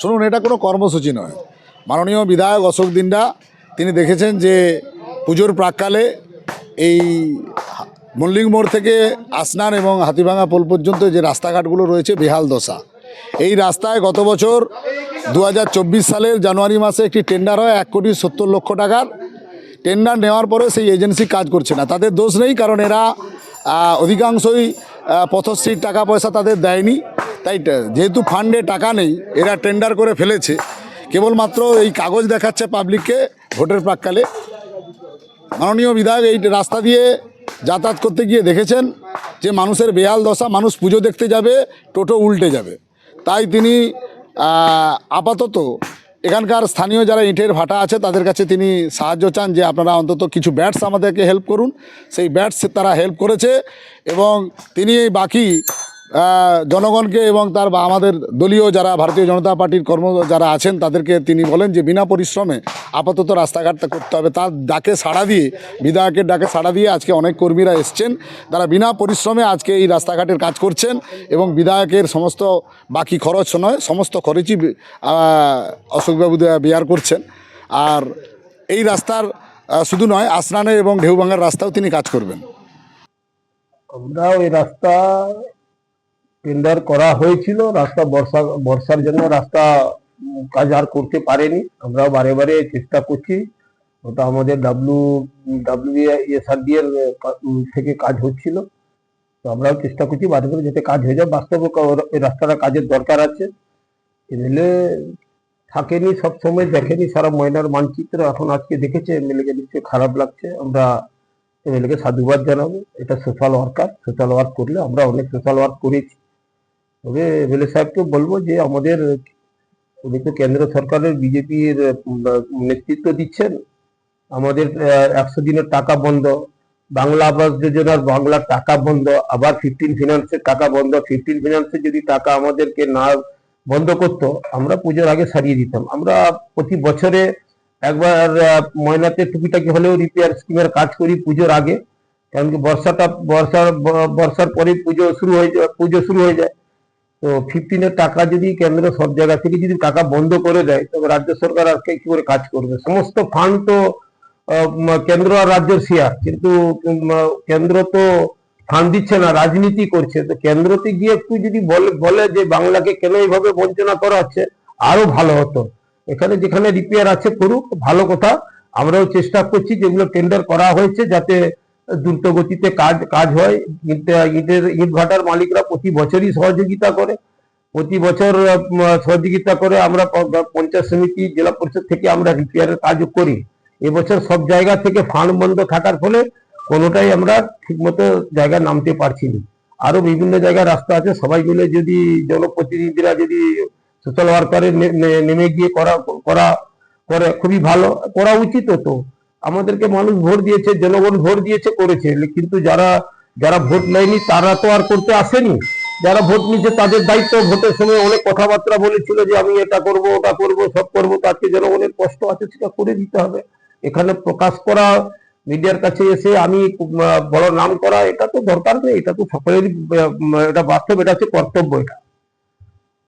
শুনুন, এটা কোনো কর্মসূচি নয়। মাননীয় বিধায়ক অশোক দিন্ডা তিনি দেখেছেন যে পুজোর প্রাককালে এই মল্লিক মোড় থেকে আসনান এবং হাতিভাঙা পোল পর্যন্ত যে রাস্তাঘাটগুলো রয়েছে, বেহাল দশা। এই রাস্তায় গত বছর দু হাজার চব্বিশ সালের জানুয়ারি মাসে একটি টেন্ডার হয়, এক কোটি সত্তর লক্ষ টাকার। টেন্ডার নেওয়ার পরে সেই এজেন্সি কাজ করছে না। তাদের দোষ নেই, কারণ এরা অধিকাংশই পথশ্রীর টাকা পয়সা তাদের দেয়নি। তাই যেহেতু ফান্ডে টাকা নেই, এরা টেন্ডার করে ফেলেছে। কেবলমাত্র এই কাগজ দেখাচ্ছে পাবলিককে ভোটের প্রাককালে। মাননীয় বিধায়ক এই রাস্তা দিয়ে যাতায়াত করতে গিয়ে দেখেছেন যে মানুষের বেহাল দশা, মানুষ পুজো দেখতে যাবে, টোটো উল্টে যাবে। তাই তিনি আপাতত এখানকার স্থানীয় যারা ইটের ভাটা আছে, তাদের কাছে তিনি সাহায্য চান যে আপনারা অন্তত কিছু ব্যাটস আমাদেরকে হেল্প করুন। সেই ব্যাটস তারা হেল্প করেছে এবং তিনি বাকি জনগণকে এবং তার বা আমাদের দলীয় যারা ভারতীয় জনতা পার্টির কর্ম যারা আছেন, তাদেরকে তিনি বলেন যে বিনা পরিশ্রমে আপাতত রাস্তাঘাটটা করতে হবে। তার ডাকে সাড়া দিয়ে, বিধায়কের ডাকে সাড়া দিয়ে আজকে অনেক কর্মীরা এসছেন। তারা বিনা পরিশ্রমে আজকে এই রাস্তাঘাটের কাজ করছেন এবং বিধায়কের সমস্ত বাকি খরচ নয়, সমস্ত খরচই অশোকবাবু বিয়ার করছেন। আর এই রাস্তার শুধু নয়, আসনানে এবং ঢেউভাঙার রাস্তাও তিনি কাজ করবেন। আমরা ওই রাস্তা টেন্ডার করা হয়েছিল, রাস্তা বর্ষা, বর্ষার জন্য রাস্তা কাজ আর করতে পারেনি। আমরা বারে বারে চেষ্টা করছি। ওটা আমাদের ডাব্লু ডাব্লিউ এসআরডি এর থেকে কাজ হচ্ছিল। তো আমরাও চেষ্টা করছি বারে বারে যাতে কাজ হয়ে যায়। বাস্তবে রাস্তাটা কাজের দরকার আছে। এমএলএ থাকেনি সব সময় দেখেনি সারা ময়নার মানচিত্র। এখন আজকে দেখেছে এমএলএ কে নিশ্চয়ই খারাপ লাগছে। আমরা এমএলএকে সাধুবাদ জানাব। এটা সোশ্যাল ওয়ার্কার। সোশ্যাল ওয়ার্ক করলে আমরা অনেক সোশ্যাল ওয়ার্ক করেছি। তবে এমএলএ সাহেবকে বলব যে আমাদের উনি তো কেন্দ্র সরকারের বিজেপির নেতৃত্ব দিচ্ছেন। আমাদের একশো দিনের টাকা বন্ধ, বাংলা আবাস যোজনার বাংলার টাকা বন্ধ, আবার ফিফটিন ফিনান্সের টাকা বন্ধ। ফিফটিন ফিনান্সের যদি টাকা আমাদেরকে না বন্ধ করতো, আমরা পুজোর আগে সারিয়ে দিতাম। আমরা প্রতি বছরে একবার ময়নাতে টুকিটাকি হলেও রিপেয়ার স্কিমের কাজ করি পুজোর আগে। কারণ কি বর্ষাটা বর্ষার বর্ষার পরে পুজো শুরু হয়ে যায়, পুজো শুরু হয়ে যায়। তো ফিফটিনের টাকা যদি কেন্দ্র সব জায়গা থেকে যদি টাকা বন্ধ করে দেয়, তবে রাজ্য সরকার আর কে- করে কাজ করবে? সমস্ত ফান্ড তো কেন্দ্র আর রাজ্যের শেয়ার কিন্তু কেন্দ্র তো ফান্ড দিচ্ছে না, রাজনীতি করছে। তো কেন্দ্রতে গিয়ে একটু যদি বলে যে বাংলাকে কেন এইভাবে বঞ্চনা করা হচ্ছে, আরও ভালো হতো। এখানে যেখানে রিপেয়ার আছে করুক, ভালো কথা। আমরাও চেষ্টা করছি যেগুলো টেন্ডার করা হয়েছে যাতে দ্রুত গতিতে কাজ কাজ হয়। ইট- ইটের, ইট ভাটার মালিকরা প্রতি বছরই সহযোগিতা করে। প্রতি বছর সহযোগিতা করে আমরা পঞ্চায়েত সমিতি, জেলা পরিষদ থেকে আমরা রিপেয়ারের কাজও করি। এবছর সব জায়গা থেকে ফান্ড বন্ধ থাকার ফলে কোনোটাই আমরা ঠিকমতো জায়গায় নামতে পারছি না। আরও বিভিন্ন জায়গায় রাস্তা আছে, সবাই মিলে যদি জনপ্রতিনিধিরা যদি সোশ্যাল ওয়ার্কারে নেমে গিয়ে করা করা, করে, খুবই ভালো। করা উচিত তো। আমাদেরকে মানুষ ভোট দিয়েছে, জনগণ ভোট দিয়েছে, করেছে। কিন্তু যারা যারা ভোট নেয়নি, তারা তো আর করতে আসেনি। যারা ভোট নিচ্ছে তাদের দায়িত্ব ভোটের সময় অনেক কথাবার্তা বলেছিল যে, আমি এটা করব, ওটা করব, সব করব। তো আজকে জনগণের কষ্ট আছে, সেটা করে দিতে হবে। এখানে প্রকাশ করা, মিডিয়ার কাছে এসে আমি বড় নাম করা, এটা তো দরকার নেই। এটা তো সকলেরই এটা বাস্তব, এটা হচ্ছে কর্তব্য এটা।